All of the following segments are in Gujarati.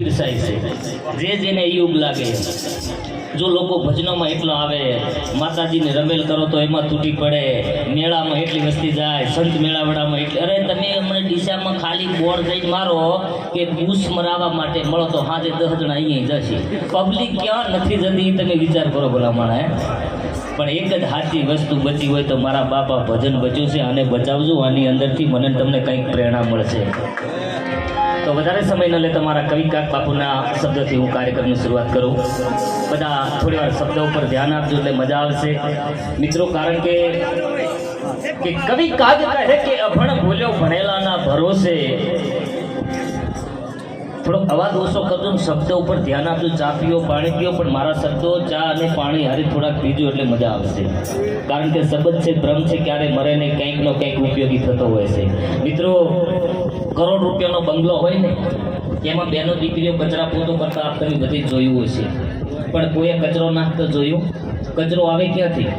પીરસાય છે. જે જેને યુગ લાગે. જો લોકો ભજનોમાં એટલો આવે, માતાજીને રમેલ કરો તો એમાં તૂટી પડે, મેળામાં એટલી વસ્તી જાય, સંત મેળાવડામાં એટલી, અરે તમે અમને ડીસામાં ખાલી બોર્ડ જઈને મારો કે બૂસ મરાવવા માટે મળો તો હાજે દસ જણા અહીંયા જશે પબ્લિક ક્યાં નથી જતી તમે વિચાર કરો ભલા માણા પણ એક જ સાચી વસ્તુ બચી હોય તો મારા બાપા ભજન બચ્યું છે અને બચાવજો, આની અંદરથી મને તમને કંઈક પ્રેરણા મળશે. તો વધારે સમય ન લે તમારા કવિકાક બાપુના શબ્દોથી હું કાર્યક્રમની શરૂઆત કરું. બધા થોડી વાર શબ્દો ઉપર ધ્યાન આપજો, એટલે મજા આવશે. મિત્રો, કારણ કે કે કવિ કાગ કહે કે અભણ ભૂલ્યો ભણેલાના ભરોસે. થોડો અવાજ ઓછો કરજો શબ્દ ઉપર ધ્યાન આપજો, ચા પીઓ, પાણી પીઓ, પણ મારા શબ્દો, ચા અને પાણી હારી થોડાક પીજો એટલે મજા આવશે. કારણ કે શબ્દ છે, ભ્રમ છે, ક્યારે મરે ને કંઈક નો કંઈક ઉપયોગી થતો હોય છે. મિત્રો, કરોડ રૂપિયાનો બંગલો હોય ને, એમાં બેનો દીકરીઓ કચરા પોતો કરતા આપ તમે બધી જોયું હશે પણ કોઈએ કચરો નાખતો જોયું? કચરો આવે ક્યાંથી?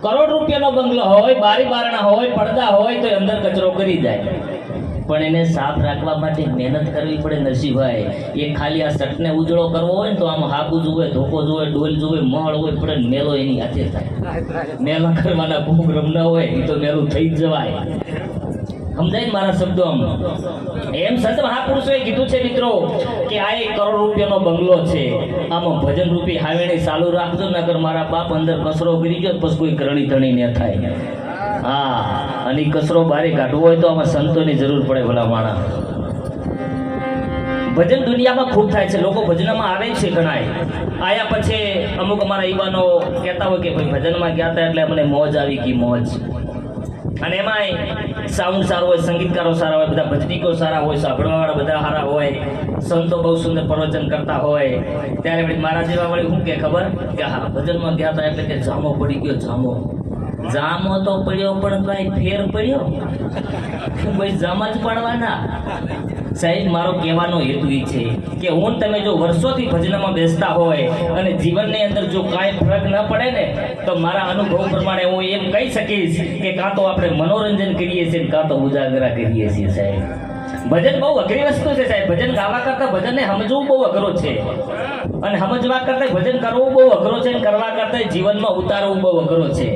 કરોડ રૂપિયાનો બંગલો હોય, બારી બારણા હોય, પડદા હોય, તો અંદર કચરો કરી જાય. પણ એને સાફ રાખવા માટે મહેનત કરવી પડે નરસિંહભાઈ એ ખાલી આ શર્ટને ઉજળો કરવો હોય ને તો આમ હાબુ જોવે ધોકો જોવે ડોલ જોવે મળ હોય, પડે મેલો એની હાથે થાય. મેલા કરવાના ભૂખ રમના હોય એ તો મેલું થઈ જ જવાય. સમજાય મારા શબ્દો આમ? એમ સંત મહાપુરુષોએ કીધું છે મિત્રો કે આ એક કરોડ રૂપિયાનો બંગલો છે. આમાં ભજન રૂપી હાવેણી ચાલુ રાખજો નગર મારા બાપ અંદર કસરો કરી ગયો પછી કોઈ કરણી ધણી ન થાય. હા, અને કચરો બારે કાઢવો હોય તો આમાં સંતોની જરૂર પડે ભલા માણા ભજન દુનિયામાં ખૂબ થાય છે, લોકો ભજનમાં આવે છે ઘણા આયા પછી અમુક અમારા યુવાનો કહેતા હોય કે ભાઈ ભજનમાં ગયા હતા એટલે અમને મોજ આવી ગઈ, મોજ. અને એમાંય સાઉન્ડ સારો હોય, સંગીતકારો સારા હોય, બધા ભજનીકો સારા હોય, સાંભળવાવાળા બધા સારા હોય, સંતો બહુ સુંદર પ્રવચન કરતા હોય. ત્યારે મારા જેવા વળી શું કે ખબર? કે હા, ભજનમાં ગયા હતા એટલે કે જામો પડી ગયો, જામો. જામો તો પડ્યો, પણ કઈ ફેર પડ્યો? ભાઈ જામ જ પાડવાના. સાહેબ, મારો કહેવાનો હેતુ એ છે કે હું તમે જો વર્ષોથી ભજનમાં બેસતા હોય અને જીવનની અંદર જો કાંઈ ફરક ન પડે ને, તો મારા અનુભવ પ્રમાણે હું એમ કહી શકીશ કે કાં તો આપણે મનોરંજન કરીએ છીએ કાં તો ઉજાગરા કરીએ છીએ, સાહેબ. ભજન બહુ અઘરી વસ્તુ છે, સાહેબ. ભજન ગાવા કરતાં ભજનને સમજવું બહુ અઘરો છે. અને સમજવા કરતાં ભજન કરવું બહુ અઘરો છે અને કરવા કરતાં જીવનમાં ઉતારવું બહુ અઘરો છે.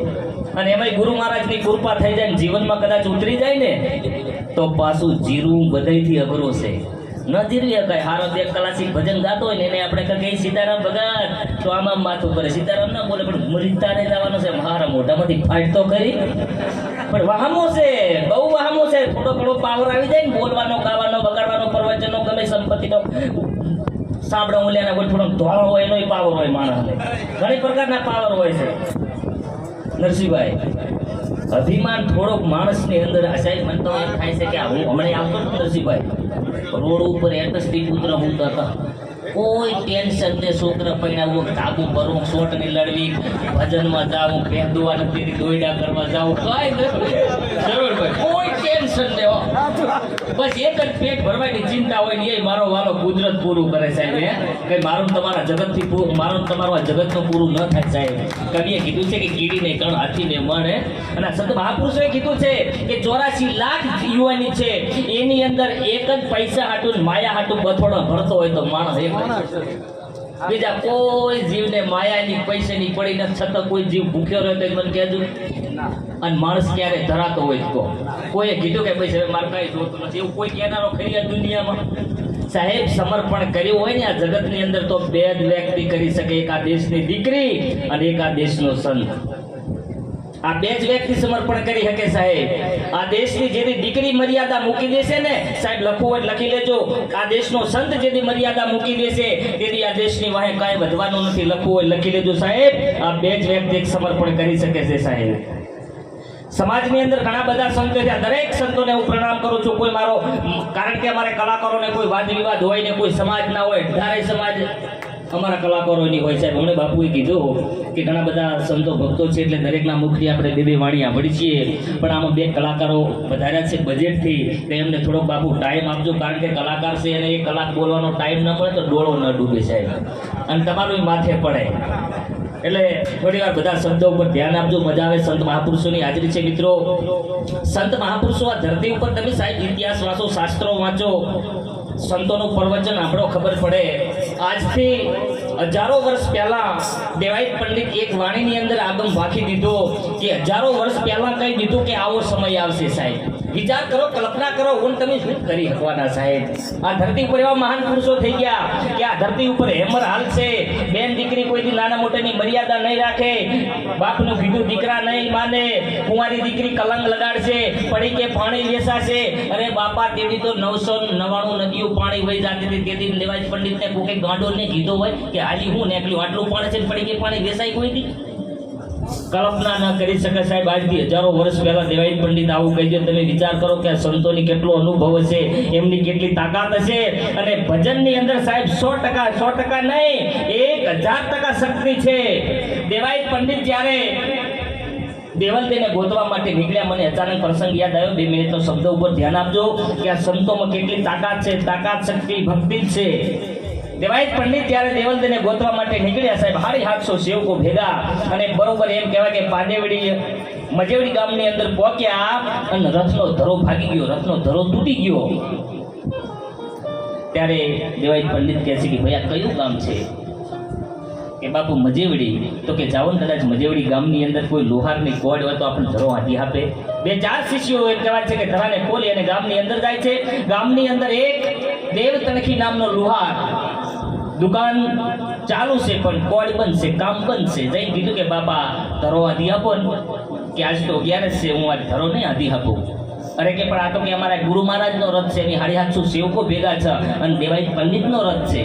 અને એમાંય ગુરુ મહારાજની કૃપા થઈ જાય ને જીવનમાં કદાચ ઉતરી જાય ને, તો પાછું જીરું બધાયથી અઘરું છે. ન જીરવી શકાય. હારો બે કલાસી ભજન ગાતો હોય ને એને આપણે કહીએ સીતારામ ભગત, તો આમ માથું કરે સીતારામ ના બોલે, પણ મરીતાને જવાનું છે. મારા મોઢામાંથી ફાઇટ તો કરી પણ વાહમો છે, બહુ વાહમો છે. થોડો થોડો પાવર આવી જાય ને બોલવાનો, ગાવાનો બગાડવાનો પ્રવચનનો ગમે સંપત્તિનો, સાંભળો મૂલ્યાના કોઈ થોડો ધોળો હોય એનો પાવર હોય માણસને. ઘણી પ્રકારના પાવર હોય છે. નરસિંહભાઈ અભિમાન થોડોક માણસની અંદર સાહેબ મને તો એમ થાય છે કે હું હમણાં આવતો હતો નરસિંહભાઈ. રોડ ઉપર એટસ્ટી પુત્ર મૂકતા હતા. કોઈ ટેન્શન ને છોકરા પૈણાવું કાબુ ભરવું શોટની લડવી ભજનમાં જાવું ભેદવા નથી દોયડા કરવા જાવું કઈ નથી. કોઈ ટેન્શન ને બસ એક જ પેટ ભરવાની ચિંતા હોય ને એ મારો વાલો કુદરત પૂરું કરે સાહેબ, હે? કે મારું તમારા જગતથી પૂરું મારું તમારું આ જગતનું પૂરું ન થાય સાહેબ. કવિએ કીધું છે કે કીડીને કણ હાથીને મળે. અને આ સંત મહાપુરુષોએ કીધું છે કે ચોરાસી લાખ યુવાની છે. એની અંદર એક જ પૈસા હાટું માયા હાટું બથોડો ભરતો હોય તો માણસ એક. બીજા કોઈ જીવને માયાની, પૈસાની પડી છતાં કોઈ જીવ ભૂખ્યો રહે તો મને કહેજો. અને માણસ ક્યારે ધરાતો હોય તો કોઈએ કીધું કે પૈસા મારે કાંઈ જોતું નથી. એવું કોઈ કહેનારો ખરી આ દુનિયામાં? સાહેબ, સમર્પણ કર્યું હોય ને આ જગતની અંદર તો બે જ વ્યક્તિ કરી શકે. એક આ દેશની દીકરી અને એક આ દેશનો સંત. આ બે જ વ્યક્તિ સમર્પણ કરી શકે સાહેબ. આ દેશની જેની દીકરી મર્યાદા મૂકી દેશે ને, સાહેબ, લખવું હોય લખી લેજો. આ દેશનો સંત જેની મર્યાદા મૂકી દેશે તેથી આ દેશની વાહે કાંઈ વધવાનું નથી. લખવું હોય લખી લેજો સાહેબ. આ બે જ વ્યક્તિ સમર્પણ કરી શકે છે સાહેબ. સમાજની અંદર ઘણા બધા સંતો છે. દરેક સંતોને હું પ્રણામ કરું છું. કોઈ મારો કારણ કે અમારે કલાકારોને કોઈ વાદ વિવાદ હોય ને કોઈ સમાજ ના હોય ધારે સમાજ અમારા કલાકારોની હોય સાહેબ હમણે બાપુએ કીધું કે ઘણા બધા સંતો ભક્તો છે એટલે દરેકના મુખથી આપણે બે બે વાણી સાંભળી છીએ. પણ આમાં બે કલાકારો વધાર્યા છે બજેટથી તો એમને થોડોક બાપુ ટાઈમ આપજો, કારણ કે કલાકાર છે અને એક કલાક બોલવાનો ટાઈમ ન પડે તો ડોળો ન ડૂબે સાહેબ. અને તમારું માથે પડે. એટલે થોડી વાર બધા શબ્દો ઉપર ધ્યાન આપજો, મજા આવે સંત મહાપુરુષોની હાજરી છે મિત્રો. સંત મહાપુરુષો આ ધરતી ઉપર તમે સાહેબ ઇતિહાસ વાંચો શાસ્ત્રો વાંચો. સંતોનું પ્રવચન આપણો ખબર પડે. આજથી હજારો વર્ષ પહેલા દેવાયત પંડિત એક વાણીની અંદર આગમ ભાખી દીધો કે હજારો વર્ષ પહેલા કહી દીધું કે આવો સમય આવશે સાહેબ. વિચાર કરો, કલ્પના કરો હું તમે શું કરી શકવાના સાહેબ? આ ધરતી ઉપર એવા મહાન પુરુષો થઈ ગયા કે આ ધરતી ઉપર હેમર હાલ છે બેન દીકરી કોઈથી નાના મોટાની મર્યાદા નહીં રાખે. બાપનું કીધું દીકરા નહીં માને. કુંવારી દીકરી કલંક લગાડશે, પડી કે પાણી લેસાશે. અરે બાપા તેથી તો નવસો નવાણું નદીઓ પાણી વહી જતી હતી. તેથી દેવાજ પંડિતને કોકે ગાંડો ને કીધો હોય કે હાલી હું નીકળ્યું. આટલું પાણી છે પડી કે પાણી વેસાય કોઈથી? કલ્પના ન કરી શકે સાહેબ, આજથી હજારો વર્ષ પહેલા દેવાઈ પંડિત આવું કહી દે તમે વિચાર કરો કે સંતો સંતોની કેટલો અનુભવ હશે, એમની કેટલી તાકાત હશે અને ભજનની અંદર સાહેબ સો ટકા સો ટકા નહીં, એક હજાર ટકા શક્તિ છે. દેવાઈ પંડિત જ્યારે દેવલદેને ગોતવા માટે નીકળ્યા, મને અચાનક પ્રસંગ યાદ આવ્યો. બે મિનિટનો શબ્દ ઉપર ધ્યાન આપજો કે આ સંતોમાં કેટલી તાકાત છે, તાકાત, શક્તિ, ભક્તિ છે. દેવાયત પંડિત ત્યારે દેવલદને ગોતવા માટે નીકળ્યા સાહેબ. હારી હાથસો સેવકો ભેગા અને બરોબર એમ કહેવાય કે પાંડેવડી મજેવડી ગામની અંદર પહોંચ્યા અને રથનો ધરો ભાગી ગયો, રથનો ધરો તૂટી ગયો. ત્યારે દેવાયત પંડિત કહે છે કે ભાઈ આ કયું ગામ છે? કે બાપુ મજેવડી. તો કે જાઓ ને કદાચ મજેવડી ગામની અંદર કોઈ લોહારની કોડ હોય તો આપણને ધરો હાથી આપે. બે ચાર શિષ્યો એમ કહેવાય છે કે ધરાને ખોલી અને ગામની અંદર જાય છે. ગામની અંદર એક દેવ તણખી નામનો લુહાર દુકાન ચાલુ છે પણ કોડ બંધ કામ બંધ જઈને કીધું કે, બાપા, ધરો હાથી આપો ને. કે, આજ તો અગિયારસ છે, હું આજ ધરો નહીં આધી આપું. અરે કે, પણ આ તો કે અમારા ગુરુ મહારાજનો રથ છે, એની હાડી હાથસું સેવકો ભેગા છે અને દેવાઈ પંડિતનો રથ છે.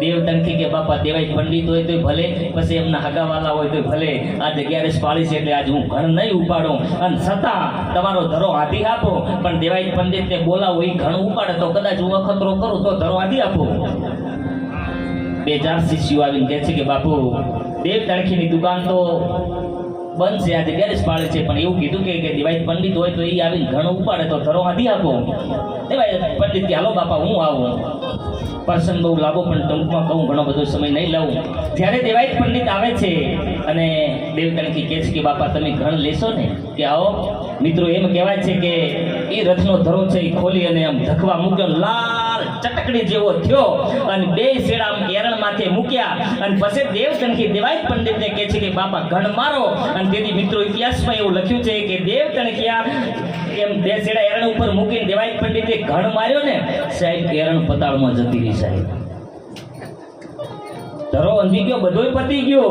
દેવ તણખી કે, બાપા, દેવાઈ પંડિત હોય તોય ભલે, પછી એમના હગાવાલા હોય તોય ભલે. આ અગિયારસ પાળી છે એટલે આજ હું ઘર નહીં ઉપાડું. અને છતાં તમારો ધરો આધી આપો, પણ દેવાઈ પંડિતને બોલાવો એ ઘણ ઉપાડે. તો કદાચ હું અખતરો કરું, તો ધરો હાથી આપો. બે ચાર શિષ્યો આવીને કહે છે કે બાપુ, દેવ તણખીની દુકાન તો બંધ છે, આજે ગેરેજ પાડે છે, પણ એવું કીધું કે દિવાળી પંડિત હોય તો એ આવીને ઘણું ઉપાડે તો ધરો હાથી આપો. દેવાય પંડિત કે, હાલો બાપા, હું આવું. પર્સન બહુ લાગો પણ ટૂંકમાં કહું, ઘણો બધો સમય નહીં લઉં જ્યારે દેવાય પંડિત આવે છે, અને દેવ તણખી કહે છે કે, બાપા, તમે ઘણ લેશો ને? કે, આવો. મિત્રો, એમ કહેવાય છે કે એ રથનો ધરો છે, એ ખોલી અને આમ ધકવા મૂક્યો. લાલ ચટકડી જેવો થયો અને બે શેડા આમ માથે મૂક્યા. અને પછી દેવ તણખી દેવાય પંડિતને કહે છે કે, બાપા, ઘણ મારો. અને તેથી મિત્રો, ઇતિહાસમાં એવું લખ્યું છે કે દેવ તણખિયા એમ બે શેડા એરણ ઉપર મૂકીને દેવાય પંડિતે ઘણ માર્યો ને? સાહેબ એરણ પતાળમાં જતી રહી, સાહેબ. ધરો અંધી ગયો, બધોય પતી ગયો.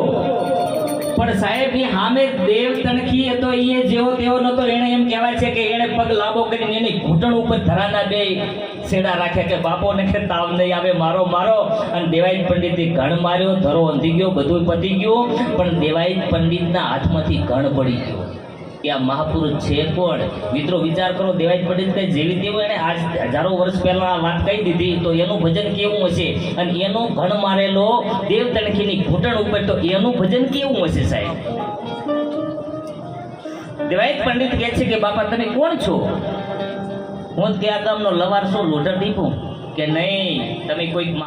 પણ સાહેબ, એ સામે દેવ તણખી હતો, એ જેવો તેવો નતો એને એમ કહેવાય છે કે એને પગ લાંબો કરીને એની ઘૂંટણ ઉપર ધરાના બે છેડા રાખ્યા કે બાપો ને કે તાવ નહીં આવે, મારો મારો. અને દેવાઈ પંડિતે ઘણ માર્યો, ધરો અંધી ગયો, બધું પતી ગયું. પણ દેવાઈ પંડિતના હાથમાંથી ઘણ પડી ગયો. કે આ મહાપુરુષ છે કોણ? મિત્રો, વિચાર કરો દેવાય પટેલ કઈ જેવી તેવું એને આજ હજારો વર્ષ પહેલા આ વાત કહી દીધી, તો એનું ભજન કેવું હશે? અને એનો ઘણ મારેલો દેવ તણખીની ઘૂંટણ ઉપર, તો એનું ભજન કેવું હશે સાહેબ? દેવાય પંડિત કહે છે કે, બાપા, તમે કોણ છો? હું ત્યાં ગામનો લવાર શું લોઢર દીપું કે, નહીં, તમે કોઈક